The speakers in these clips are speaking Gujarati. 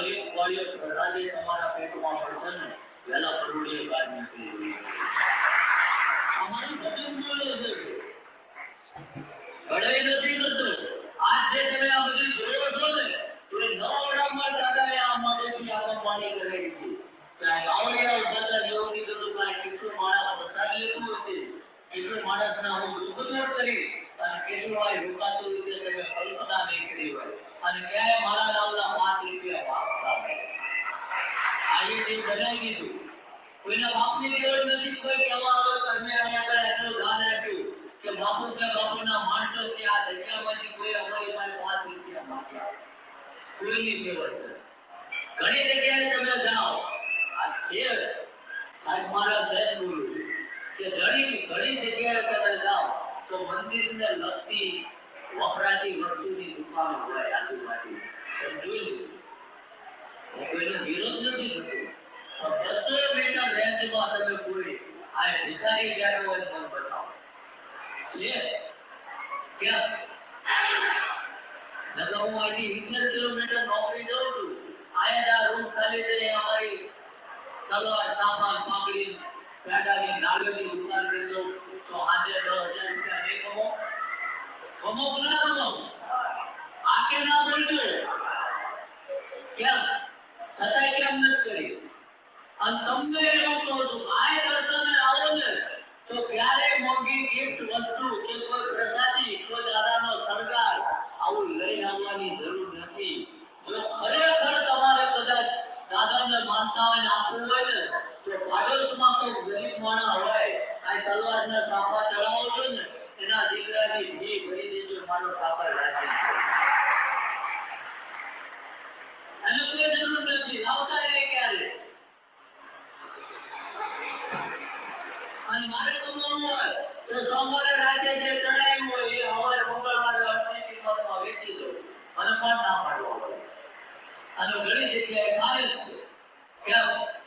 ને તમે આ બધું જોયો છો કરાવી હતી કાંઈ આવડિયા દાદા જેવું નહીં કાંઈ કેટલું માણસ પ્રસાદ લેતું હશે, કેટલું માણસને હું કરી અને કેટલું આ રોકાતું હશે તમે કલ્પના નહીં કરી હોય. અને ક્યાંય મારા નામના પાંચ રૂપિયા વાપતા હોય આ એ જે બનાવી દીધું. કોઈના બાપની ટેવ નથી, કોઈ કહેવા આવે અમે અહીંયા આગળ એટલું ધ્યાન આપ્યું કે બાપુ કે બાપુના માણસો કે આ જગ્યામાંથી કોઈ અમારી પાસે પાંચ રૂપિયા માંગ્યા કોઈની ટેવ ઘણી જગ્યાએ તમે જાઓ, આ છે સાહેબ મારા સાહેબ બોલું કે ઘણી ઘણી જગ્યાએ તમે જાઓ તો મંદિરને લગતી વપરાતી વસ્તુની દુકાન હોય આજુબાજુ. તમે જોઈ લીધું કોઈનો વિરોધ નથી કરતો પણ બસો મીટર રેન્જમાં તમે કોઈ આ ભિખારી બેઠો હોય મને બતાવો છે? ક્યાં? નકર હું અહીંથી સિત્તેર કિલોમીટર નોકરી જાઉં છું. અહીંયા આ રૂમ ખાલી છે અમારી તલવાર, સામાન પાકડી પેડાની નાળિયેરની દુકાન કરી દઉં. તો આજે દસ હજાર રૂપિયા નહીં કમો કમો કે ના કમો આકે ના બોલજો કેમ છતાંય કેમ નથી કરી હોય અને મારે તો સોમવારે રાતે જે ચડાવ્યું હોય, એ સવારે મંગળવારે અડધી કિંમતમાં વેચી દો અને પણ ના પાડવા પડે અને ઘણી જગ્યાએ મારે છે. કેમ?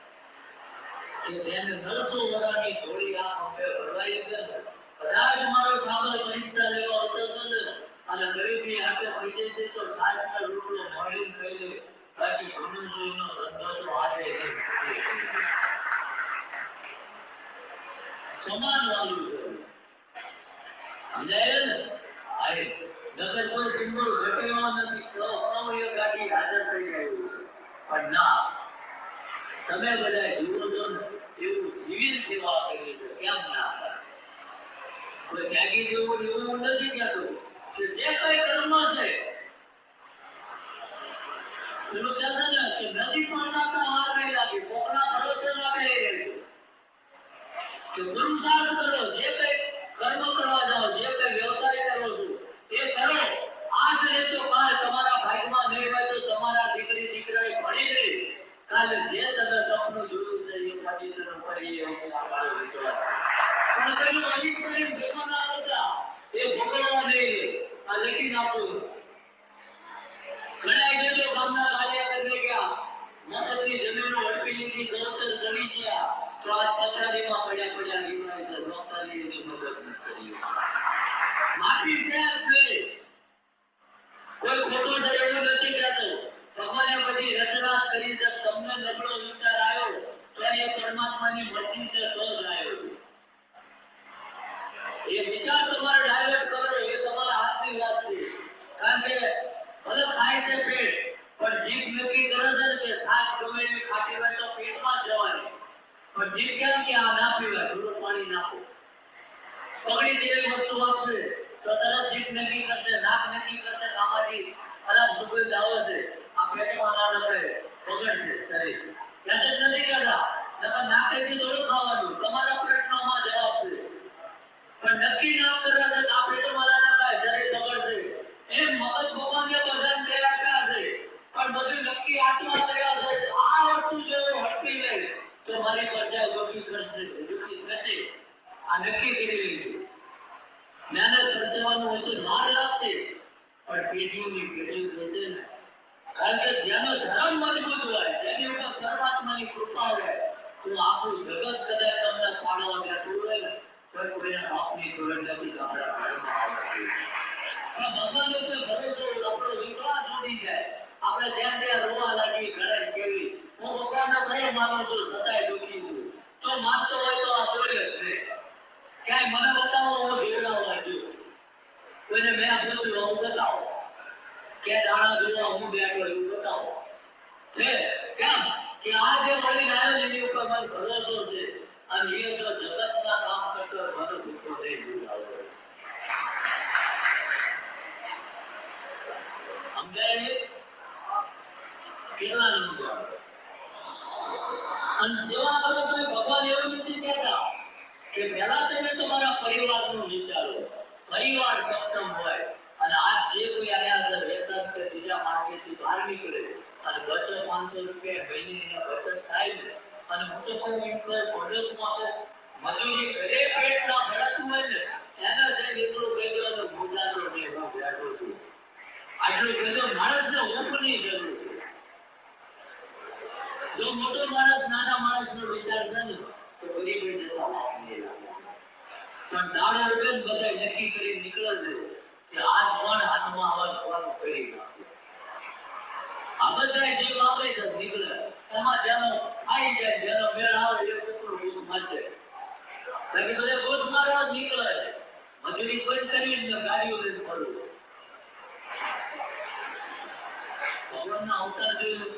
કે જેને છે. અને ગરીબી હાથે ઘટ્યો નથી, તો કવય થઈ રહ્યું છે. ના, તમે બધા જીવો છો ને એવું જીવિત સેવા કરી છે કેમ ના થાય? કોઈ ને એવું હું નથી કહેતો કે જે કઈ કર્મ છે જે તમારા ભાગમાં નહીં તમારા દીકરી દીકરાએ જે તમે સપનું જોયું છે, એ પોઝિશન ઉપર એ વિશ્વાસ છે. પણ પેલું અધિક કરીને ભેગો ના કરતા એ પકડી દેવી વસ્તુ આપશે તો તરત જીભ નક્કી કરશે, નાક નક્કી કરશે કામાજી ખરાબ સુગંધ આવે છે. આ પેટમાં ના નડે બગડશે શરીર. કહેશે જ નથી કરતા. નકર નાકેથી થોડું ખાવાનું. તમારા પ્રશ્નોમાં જવાબ કરી લીધું. આપણા વિશ્વાસ ઉડી જાય. આપણે જેમ ત્યાં રોવા લાગી ઘરે કેવી હું ભગવાનનો પ્રેમ માનું છું દુખી છું. તો માનતો હોય તો ક્યાંય મને બતાવો હું જોડાવા જો કોઈને મેં પૂછ્યું હું બતાવો કે દાણા જોવા હું બેઠો એવું બતાવો છે કેમ કે આ જે મળીને આવ્યો એની ઉપર મને ભરોસો છે અને એ જો જગતના કામ કરતો મને ભૂખો નહીં જોડાવો સમજાય છે? કેટલા નંબર અને સેવા કરો તો એ ભગવાન એવું નથી કહેતા કે પહેલા તમે તમારા પરિવારનું વિચારો પરિવાર સક્ષમ હોય અને આજ જે કોઈ આયા છે, વેચાણ કે બીજા માર્કેટથી બહાર નીકળે અને બચત પાંચસો રૂપિયા મહિને બચત થાય ને અને હું તો કહું એમ કે પડોશમાં તો મજૂરી ઘરે પેટમાં ના હોય ને એનો જે દીકરો કહી દો અને મોટા તો હું બેઠો છું. આટલું કહી દો માણસને ઊંઘની જરૂર છે. જો મોટો માણસ, નાના માણસનો વિચાર છે ને, તો ગરીબ જતા વાત નહીં લાગે. પણ નારાયણ બેન બધા નક્કી કરી નીકળજો કે આજ કોણ હાથમાં આવે ને કરી. આ બધા જીવ આવે છે નીકળે એમાં જેનો આવી જાય જેનો મેળ આવે એ કુકડું ઘૂસ માટે બાકી બધા ઘૂસ મારવા નીકળે મજૂરી કોઈ કરી ન ગાડીઓ લઈને ફરવું ભગવાનના અવતાર જોયું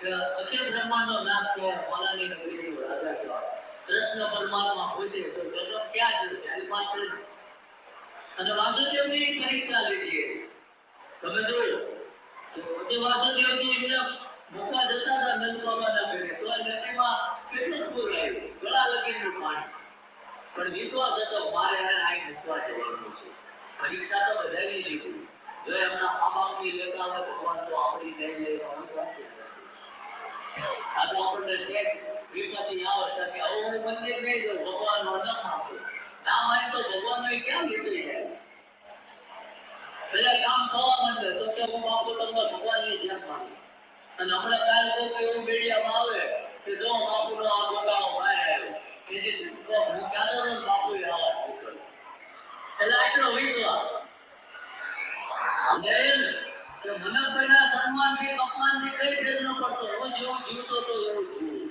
કે અખિલ બ્રહ્માંડનો નાથ કહેવાય, મોલાની નગરીનો રાજા કહેવાય. કૃષ્ણ પરમાત્મા પોતે તો જગત ક્યાં છે? જળ માત્ર અને વાસુદેવની પરીક્ષા લીધી તમે જોયું? તો વાસુદેવજી એમને મૂકવા જતા હતા નંદ બાબાના ઘરે. તો નદીમાં કેટલું પૂર આવ્યું? ગળા લગીનું પાણી. પણ વિશ્વાસ હતો, મારે એને મૂકવા જવાનું છે. પરીક્ષા તો બધાની લીધી જો એમના મા બાપની લેતા હોય ભગવાન તો આપણી નહીં લેવાનું પાસે આ તો આપણને છે વિપત્તિ આવે તો કે હવે હું મંદિર નહીં જાઉં ભગવાનનો ન માનું ના માને તો ભગવાનનો ક્યાં નીકળી જાય પેલા કામ થવા માંડે, તો કે હું બાપુ તમને ભગવાનની જેમ માનું. અને હમણાં કાલ કોઈ એવું મીડિયામાં આવે કે જો બાપુનો આ ગોગાઓ બહાર આવ્યો. તેથી હું ક્યારે આવા જ નીકળશે એટલે આટલો વિશ્વાસ. મને કોઈના સન્માનથી, અપમાનથી કઈ ફેર ન પડતો. રોજ એવું જીવતો તો એવું જીવું.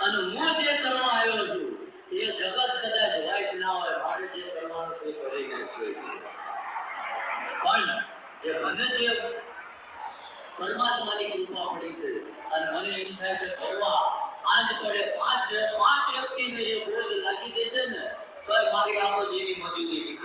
અને હું જે કરવા આવ્યો છું, એ જગત કદાચ right ના હોય, મારે જે કરવાનું છે કરી નાખ્યું છે. પણ જે મને જે પરમાત્માની કૃપા મળી છે, અને મને એમ થાય છે કરવા આજ પડે પાંચ પાંચ વ્યક્તિને જે બોજ લાગી દે છે ને તો મારી આવો જેવી મજૂરી